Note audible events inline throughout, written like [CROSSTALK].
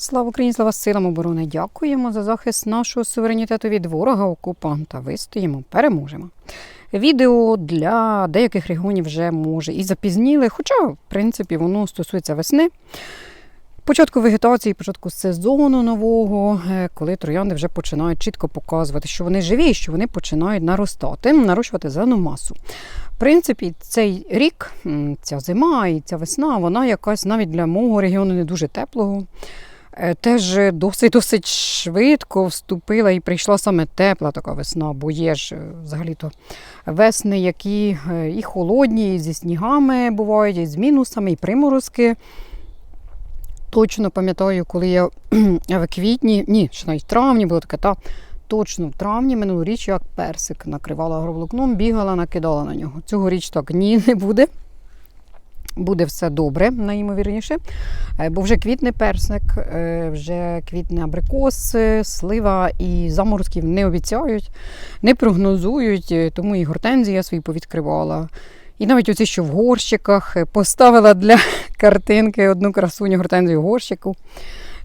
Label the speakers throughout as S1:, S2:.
S1: Слава Україні, слава силам оборони! Дякуємо за захист нашого суверенітету від ворога окупанта. Вистоїмо, переможемо. Відео для деяких регіонів вже може і запізніли, хоча, в принципі, воно стосується весни. Початку вегетації, початку сезону нового, е, коли троянди вже починають чітко показувати, що вони живі і що вони починають наростати, нарощувати зелену масу. В принципі, цей рік, ця зима і ця весна, вона якась навіть для мого регіону не дуже теплого. Е, Теж досить-досить швидко вступила і прийшла саме тепла така весна, бо є ж е, взагалі-то весни, які е, і холодні, і зі снігами бувають, і з мінусами, і приморозки. Точно пам'ятаю, коли я [CLEARS THROAT] в квітні, ні, ще навіть в травні було таке, та точно в травні минулоріч як персик накривала агроволокном, бігала, накидала на нього. Цьогоріч так ні, [LAUGHS] не буде. Буде все добре, найімовірніше. Е, Бо вже квітне персик, е, вже квітне абрикос, е, слива і заморозків не обіцяють, не прогнозують, е, тому і гортензії я свої повідкривала. І навіть оці, що в горщиках, поставила для [LAUGHS] картинки одну красуню гортензію в горщику.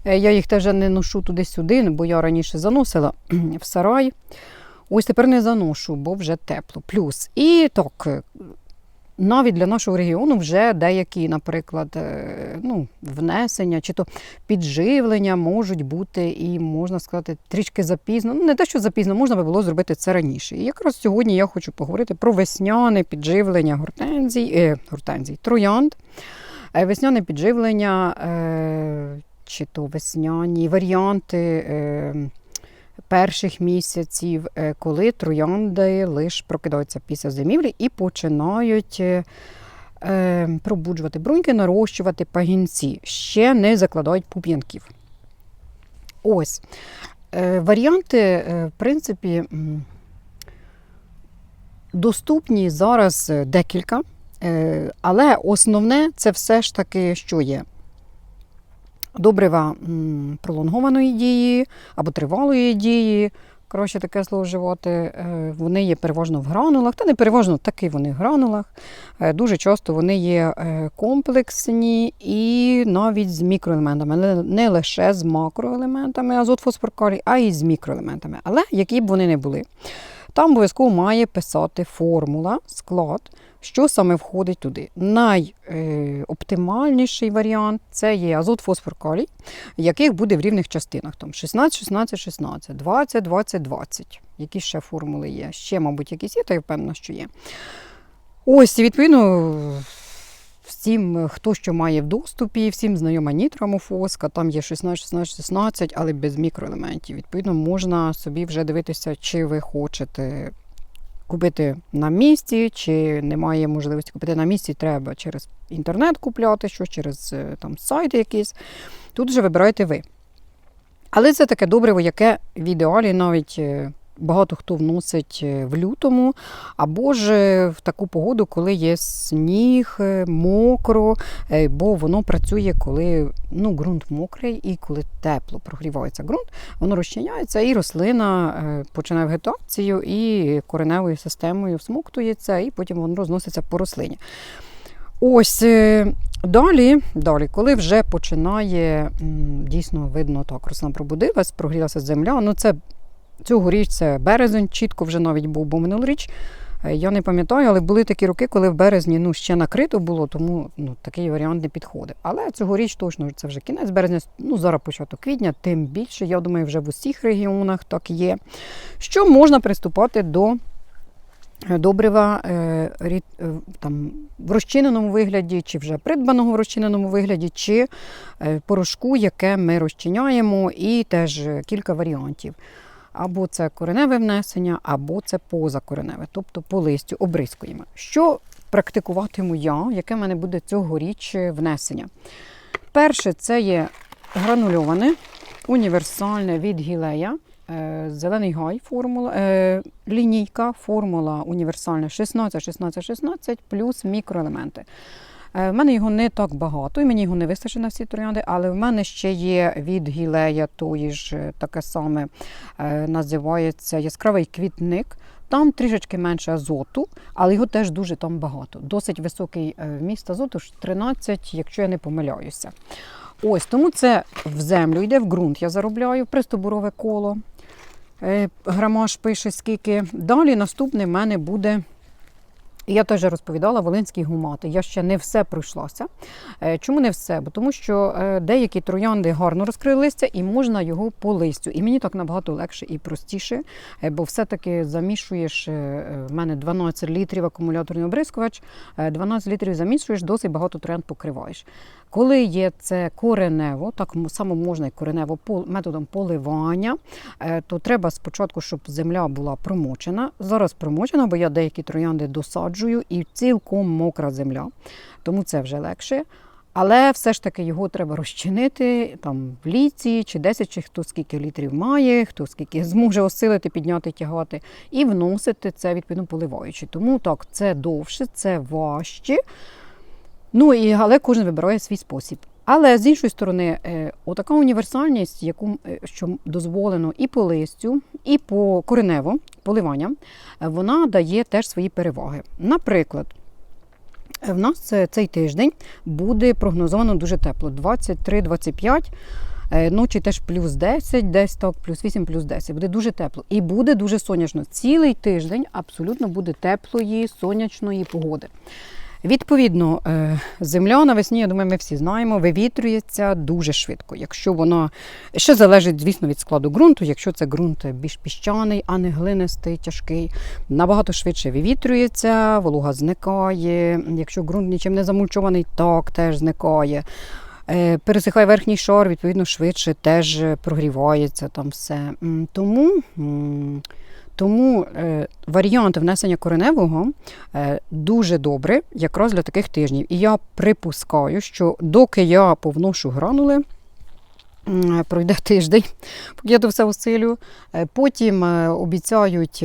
S1: Я їх теж не ношу туди-сюди, бо я раніше заносила [CLEARS THROAT] в сарай. Ось тепер не заношу, бо вже тепло. Плюс. І так, навіть для нашого регіону вже деякі, наприклад, е, ну, внесення чи то підживлення можуть бути і, можна сказати, трішки запізно. Ну, не те, що запізно, можна би було зробити це раніше. І якраз сьогодні я хочу поговорити про весняне підживлення гортензій, е, гортензій троянд, Е, весняне підживлення, е, чи то весняні варіанти. Е, Перших місяців, е, коли троянди лише прокидаються після зимівлі і починають е, е, пробуджувати бруньки, нарощувати пагінці, ще не закладають пуп'янків. Ось. Е, Варіанти, в принципі, доступні зараз декілька, але основне це все ж таки, що є. Добрива пролонгованої дії або тривалої дії. Коротше, таке слово вживати. Е, Вони є переважно в гранулах, та не переважно таки вони в гранулах. Е, Дуже часто вони є е, комплексні і навіть з мікроелементами, не лише з макроелементами азот, фосфор, калій, а й з мікроелементами. Але які б вони не були. Там обов'язково має писати формула, склад, що саме входить туди. Найоптимальніший варіант це є азот, фосфор, калій, яких буде в рівних частинах. Там 16, 16, 16, 20, 20, 20. Які ще формули є? Ще, мабуть, якісь є, та я впевнена, що є. Ось, відповідно, всім, хто що має в доступі, всім знайома нітрамофоска, там є 16, 16, 16, але без мікроелементів. Відповідно, можна собі вже дивитися, чи ви хочете купити на місці, чи немає можливості купити на місці, треба через інтернет купляти щось, через е, там, сайти якісь. Тут вже вибираєте ви. Але це таке добриво, яке в ідеалі навіть е, багато хто вносить е, в лютому, або ж е, в таку погоду, коли є сніг, е, мокро, бо воно працює, коли ну, ґрунт мокрий і коли тепло прогрівається ґрунт, воно розчиняється, і рослина починає вегетацію, і кореневою системою всмоктується, і потім воно розноситься по рослині. Ось далі, далі, коли вже починає дійсно видно так, рослина пробудилась, прогрілася земля. Ну це цьогоріч це березень, чітко вже навіть був, бо минулоріч. е, Я не пам'ятаю, але були такі роки, коли в березні ну, ще накрито було, тому ну, такий варіант не підходив. Але цьогоріч точно це вже кінець березня, ну зараз початок квітня, тим більше, я думаю, вже в усіх регіонах так є. Що можна приступати до добрива е, рід- е, там, в розчиненому вигляді, чи вже придбаного в розчиненому вигляді, чи порошку, яке ми розчиняємо, і теж кілька варіантів. Або це кореневе внесення, або це позакореневе, тобто по листю обрискуємо. Що практикуватиму я, яке в мене буде цьогоріч внесення? Перше, це є гранульоване, універсальне від гілея. Е, Зелений гай формула, е, лінійка, формула універсальна 16, 16, 16 плюс мікроелементи. Е, В мене його не так багато, і мені його не вистачить на всі троянди, але в мене ще є від гілея тої ж е, таке саме е, називається яскравий квітник. Там трішечки менше азоту, але його теж дуже там багато. Досить високий вміст азоту, ж 13, якщо я не помиляюся. Ось тому це в землю йде, в ґрунт я заробляю, пристобурове коло. Грамаж пише скільки. Далі наступне в мене буде. Я теж розповідала волинські гумати. Я ще не все пройшлася. Е, Чому не все? Бо тому що е, деякі троянди гарно розкрили листя і можна його по листю. І мені так набагато легше і простіше, е, бо все-таки замішуєш. В мене 12 літрів акумуляторний обрискувач, е, 12 літрів замішуєш, досить багато троянд покриваєш. Коли є це коренево, так само можна і коренево методом поливання, то треба спочатку, щоб земля була промочена. Зараз промочена, бо я деякі троянди досаджую і цілком мокра земля, тому це вже легше. Але все ж таки його треба розчинити там в ліці чи 10, чи хто скільки літрів має, хто скільки зможе осилити, підняти, тягати, і вносити це відповідно поливаючи. Тому так, це довше, це важче. Ну і але кожен вибирає свій спосіб. Але з іншої сторони, е, отака універсальність, яку е, що дозволено і по листю, і по коренево поливання, е, вона дає теж свої переваги. Наприклад, в нас цей тиждень буде прогнозовано дуже тепло: 23-25. е, Ночі теж плюс 10, десь так, плюс 8, плюс 10. Буде дуже тепло. І буде дуже сонячно. Цілий тиждень абсолютно буде теплої, сонячної погоди. Відповідно, е, земля навесні, я думаю, ми всі знаємо, вивітрюється дуже швидко. Якщо вона ще залежить, звісно, від складу ґрунту, якщо це ґрунт більш піщаний, а не глинистий, тяжкий, набагато швидше вивітрюється, волога зникає. Якщо ґрунт нічим не замульчований, так теж зникає. Е, Пересихає верхній шар, відповідно, швидше теж прогрівається там все. Тому, тому е, варіант внесення кореневого е, дуже добре, якраз для таких тижнів. І я припускаю, що доки я повношу гранули, е, пройде тиждень, [LAUGHS] поки я то все усилю. Е, Потім е, обіцяють.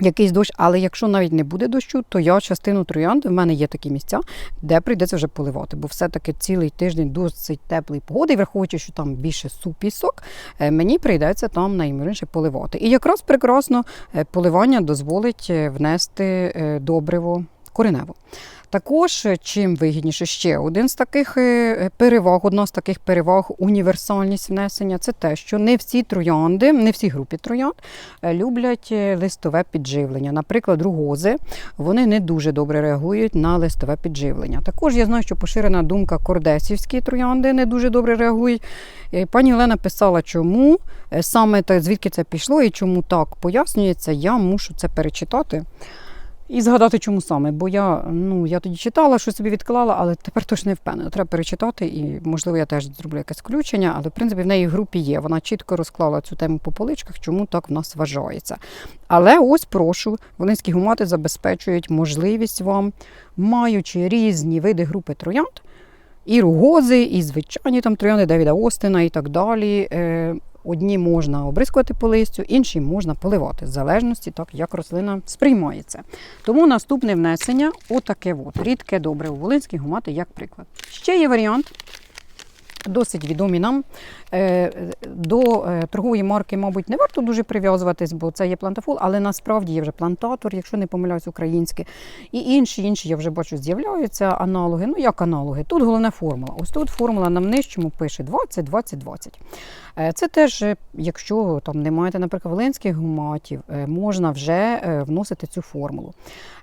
S1: Якийсь дощ, але якщо навіть не буде дощу, то я частину троянд, в мене є такі місця, де прийдеться вже поливати, бо все-таки цілий тиждень досить теплої погоди, і враховуючи, що там більше супісок, е, мені прийдеться там найімовірніше поливати. І якраз прекрасно е, поливання дозволить е, внести добриво коренево. Також е, чим вигідніше ще один з таких е, переваг, одна з таких переваг універсальність внесення це те, що не всі троянди, не всі групи троянд е, люблять листове підживлення. Наприклад, ругози вони не дуже добре реагують на листове підживлення. Також я знаю, що поширена думка кордесівські троянди не дуже добре реагують. Пані Олена писала, чому саме та звідки це пішло і чому так пояснюється. Я мушу це перечитати. І згадати, чому саме, бо я ну я тоді читала, що собі відклала, але тепер точно не впевнена. Треба перечитати, і можливо я теж зроблю якесь включення, але в принципі в неї в групі є. Вона чітко розклала цю тему по поличках, чому так в нас вважається. Але ось прошу, волинські гумати забезпечують можливість вам, маючи різні види групи троянд, і ругози, і звичайні там троянди Девіда Остина і так далі. Одні можна обрискувати по листю, інші можна поливати, в залежності, так як рослина сприймається. Тому наступне внесення отаке от, рідке добре у Волинській гумати, як приклад. Ще є варіант, досить відомі нам. Е, До е, торгової марки, мабуть, не варто дуже прив'язуватись, бо це є плантафол, але насправді є вже плантатор, якщо не помиляюсь, українське. І інші, інші, я вже бачу, з'являються аналоги. Ну, як аналоги? Тут головна формула. Ось тут формула на нижчому пише 20, 20, 20. Е, Це теж, е, якщо там не маєте, наприклад, волинських гуматів, можна вже вносити цю формулу.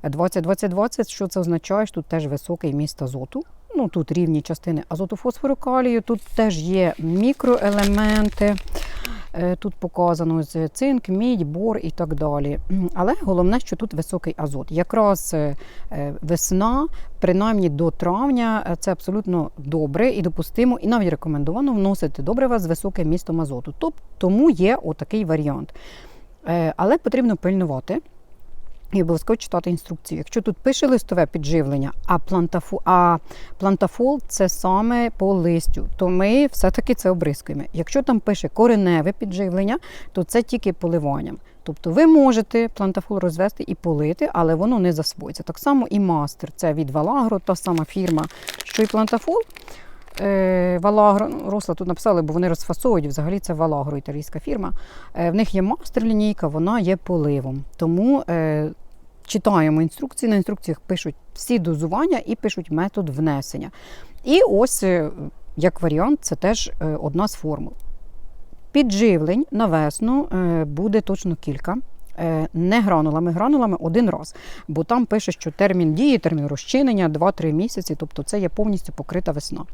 S1: 20, 20, 20, що це означає? Тут теж високий міст азоту. Ну, тут рівні частини азоту, фосфору, калію, тут теж є мікроелементи. Е, Тут показано цинк, мідь, бор і так далі. Але головне, що тут високий азот. Якраз е, е, весна, принаймні до травня, це абсолютно добре і допустимо, і навіть рекомендовано вносити добрива з високим містом азоту. Тобто тому є отакий варіант. Але потрібно пильнувати. І обов'язково читати інструкцію. Якщо тут пише листове підживлення, а плантафол, а плантафол це саме по листю, то ми все-таки це обрискуємо. Якщо там пише кореневе підживлення, то це тільки поливанням. Тобто ви можете плантафол розвести і полити, але воно не засвоїться. Так само і мастер. Це від Валагро, та сама фірма, що і плантафол. Е, Валагро, ну, Росла тут написали, бо вони розфасовують. Взагалі це Валагро, італійська фірма. Е, В них є мастер лінійка, вона є поливом. Тому е, читаємо інструкції. На інструкціях пишуть всі дозування і пишуть метод внесення. І ось як варіант, це теж одна з формул. Підживлень на весну буде точно кілька. Не гранулами, гранулами один раз. Бо там пише, що термін дії, термін розчинення 2-3 місяці, тобто це є повністю покрита весна.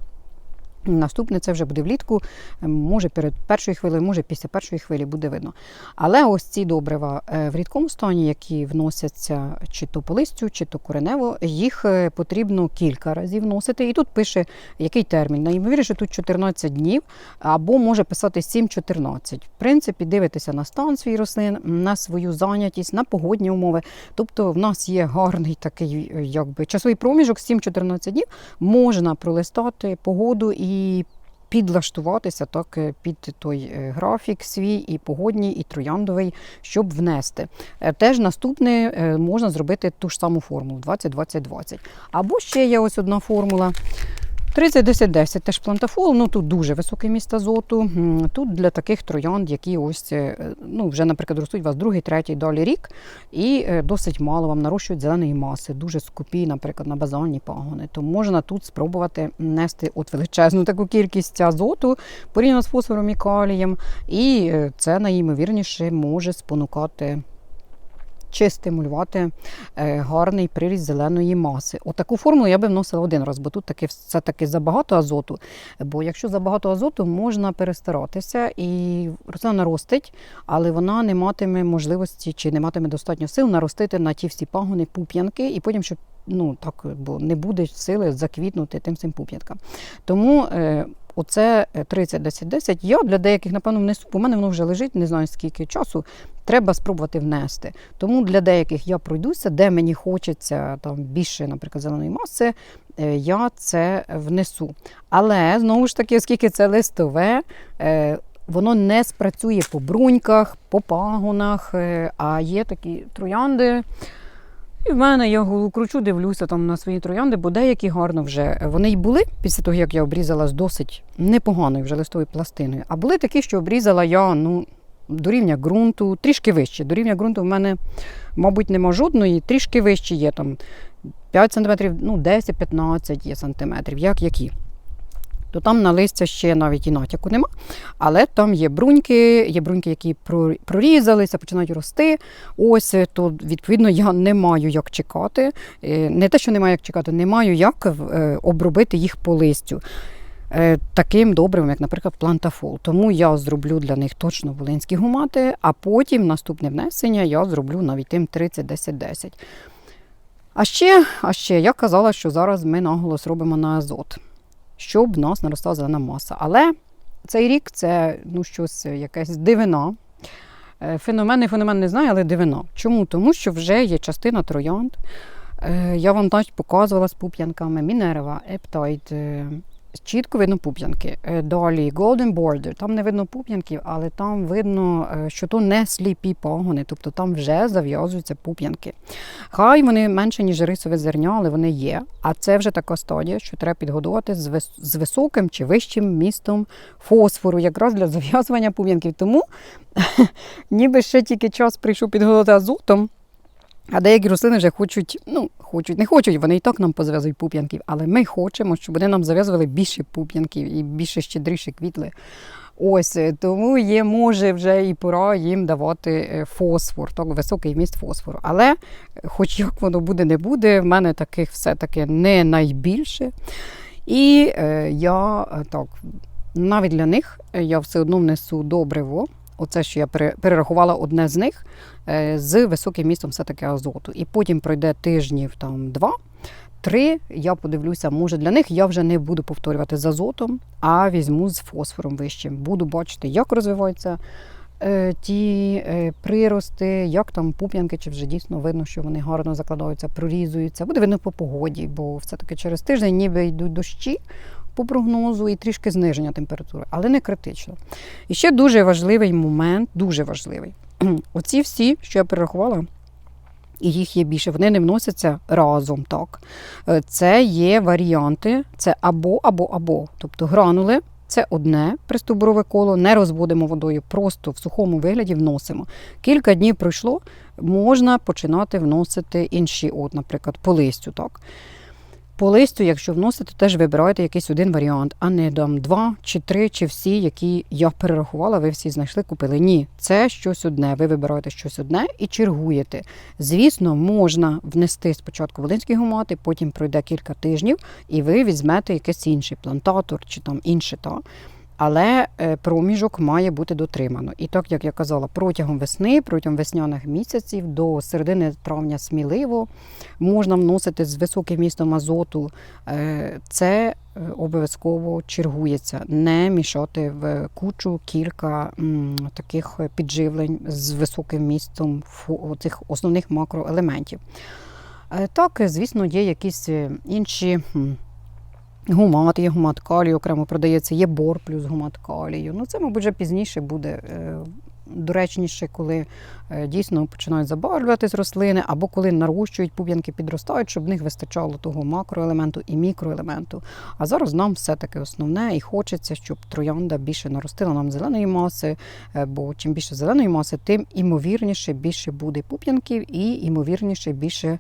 S1: Наступне це вже буде влітку, е, може перед першою хвилею, може після першої хвилі буде видно. Але ось ці добрива е, в рідкому стані, які вносяться чи то по листю, чи то коренево, їх е, потрібно кілька разів вносити. І тут пише, який термін. Найімовірніше, тут 14 днів, або може писати 7-14. В принципі, дивитися на стан свій рослин, на свою зайнятість, на погодні умови. Тобто, в нас є гарний такий е, якби, часовий проміжок, 7-14 днів, можна пролистати погоду і підлаштуватися так е, під той е, графік свій, і погодній, і трояндовий, щоб внести. Е, Теж наступне можна зробити ту ж саму формулу 20-20-20. Або ще є ось одна формула. 30-10-10 теж плантафол, ну тут дуже високий міст азоту. Тут для таких троянд, які ось е, ну, вже, наприклад, ростуть у вас другий, третій далі рік, і е, досить мало вам нарощують зеленої маси, дуже скупі, наприклад, на базальні пагони. То можна тут спробувати нести от величезну таку кількість азоту порівняно з фосфором і калієм, і е, це найімовірніше може спонукати. Чи стимулювати е, гарний приріст зеленої маси. Отаку формулу я би вносила один раз, бо тут таки все таки забагато азоту. Бо якщо забагато азоту, можна перестаратися і рослина наростить, але вона не матиме можливості чи не матиме достатньо сил наростити на ті всі пагони пуп'янки, і потім, щоб ну так, бо не буде сили заквітнути тим цим пуп'янкам. Тому е, оце 30-10-10 я для деяких, напевно, внесу, бо в мене воно вже лежить, не знаю скільки часу. Треба спробувати внести. Тому для деяких я пройдуся, де мені хочеться там більше, наприклад, зеленої маси, е, я це внесу. Але знову ж таки, оскільки це листове, е, воно не спрацює по бруньках, по пагонах, е, а є такі троянди. І в мене я голову кручу, дивлюся там на свої троянди, бо деякі гарно вже вони й були після того, як я обрізала з досить непоганою вже листовою пластиною. А були такі, що обрізала я ну, до рівня ґрунту, трішки вище. До рівня ґрунту в мене, мабуть, нема жодної, трішки вище є там 5 см, ну 10-15 є сантиметрів, як які. То там на листя ще навіть і натяку нема. Але там є бруньки, є бруньки, які прорізалися, починають рости. Ось то відповідно я не маю як чекати. Е, Не те, що не маю як чекати, не маю як е, обробити їх по листю. е, Таким добривом, як, наприклад, плантафол. Тому я зроблю для них точно волинські гумати, а потім наступне внесення я зроблю навіть тим 30-10-10. А ще, а ще я казала, що зараз ми наголос робимо на азот, щоб в нас наростала зелена маса. Але цей рік це ну, щось, якась дивина. Е, Феномен, і феномен не знаю, але дивина. Чому? Тому що вже є частина троянд. Е, Я вам навіть показувала з пуп'янками Мінерва, Ептайт. Чітко видно пуп'янки. Е, Далі Golden Border. Там не видно пуп'янків, але там видно, е, що то не сліпі пагони, тобто там вже зав'язуються пуп'янки. Хай вони менше, ніж рисове зерня, але вони є. А це вже така стадія, що треба підгодувати з високим чи вищим містом фосфору, якраз для [LAUGHS] зав'язування пуп'янків. Тому [LAUGHS] ніби ще тільки час прийшов підгодувати азотом. А деякі рослини вже хочуть, ну, хочуть, не хочуть, вони і так нам позв'язують пуп'янків, але ми хочемо, щоб вони нам зав'язували більше пуп'янків і більше щедріше квітли. Ось е, тому є, може вже і пора їм давати е, фосфор, так, високий вміст фосфору. Але, е, хоч як воно буде, не буде, в мене таких все-таки не найбільше. І е, я так, навіть для них я все одно внесу добриво. Оце, що я перерахувала одне з них е, з високим містом все-таки азоту. І потім пройде тижнів там два. Три, я подивлюся, може для них я вже не буду повторювати з азотом, а візьму з фосфором вищим. Буду бачити, як розвиваються е, ті е, прирости, як там пуп'янки, чи вже дійсно видно, що вони гарно закладаються, прорізуються. Буде видно по погоді, бо все-таки через тиждень ніби йдуть дощі по прогнозу і трішки зниження температури, але не критично. І ще дуже важливий момент, дуже важливий. [CLEARS THROAT] Оці всі, що я перерахувала, і їх є більше, вони не вносяться разом. так. Е, Це є варіанти, це або, або, або. Тобто гранули це одне пристовбурове коло, не розводимо водою, просто в сухому вигляді вносимо. Кілька днів пройшло, можна починати вносити інші, от, наприклад, по листю. Так. По листу, якщо вносите, теж вибирайте якийсь один варіант, а не там два чи три, чи всі, які я перерахувала, ви всі знайшли, купили. Ні, це щось одне. Ви вибираєте щось одне і чергуєте. Звісно, можна внести спочатку волинські гумати, потім пройде кілька тижнів, і ви візьмете якийсь інший плантатор чи там інше та. Але е, проміжок має бути дотримано. І так, як я казала, протягом весни, протягом весняних місяців до середини травня сміливо можна вносити з високим містом азоту. Е, Це е, обов'язково чергується, не мішати в кучу кілька таких підживлень з високим містом цих основних макроелементів. Так, звісно, є якісь інші. Гумат, є гумат калію, окремо продається, є бор плюс гумат калію. Ну, це, мабуть, вже пізніше буде е, доречніше, коли е, дійсно починають забарвлюватись рослини, або коли нарощують пуп'янки, підростають, щоб в них вистачало того макроелементу і мікроелементу. А зараз нам все-таки основне і хочеться, щоб троянда більше наростила нам зеленої маси, е, бо чим більше зеленої маси, тим імовірніше більше буде пуп'янків і імовірніше більше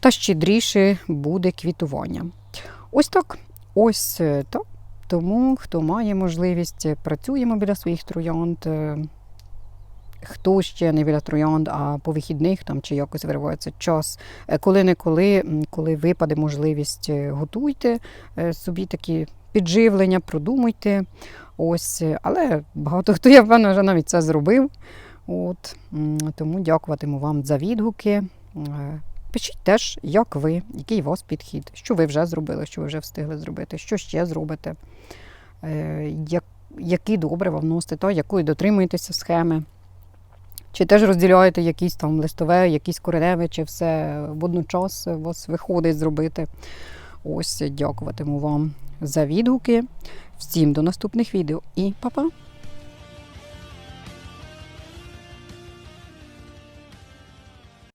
S1: та щедріше буде квітування. Ось так. Ось е, так. Тому хто має можливість, е, працюємо біля своїх троянд. е, Хто ще не біля троянд, а по вихідних там чи якось виривається час. Коли-неколи, коли випаде можливість, готуйте собі такі підживлення, продумуйте. Ось, але багато хто, я впевнена, вже навіть це зробив. От, тому дякуватиму вам за відгуки. Пишіть теж, як ви, який у вас підхід, що ви вже зробили, що ви вже встигли зробити, що ще зробите, е, як, які добрива вносите, якої дотримуєтеся схеми. Чи теж розділяєте якісь там листове, якісь кореневе, чи все водночас у вас виходить зробити. Ось дякуватиму вам за відгуки. Всім до наступних відео і па-па!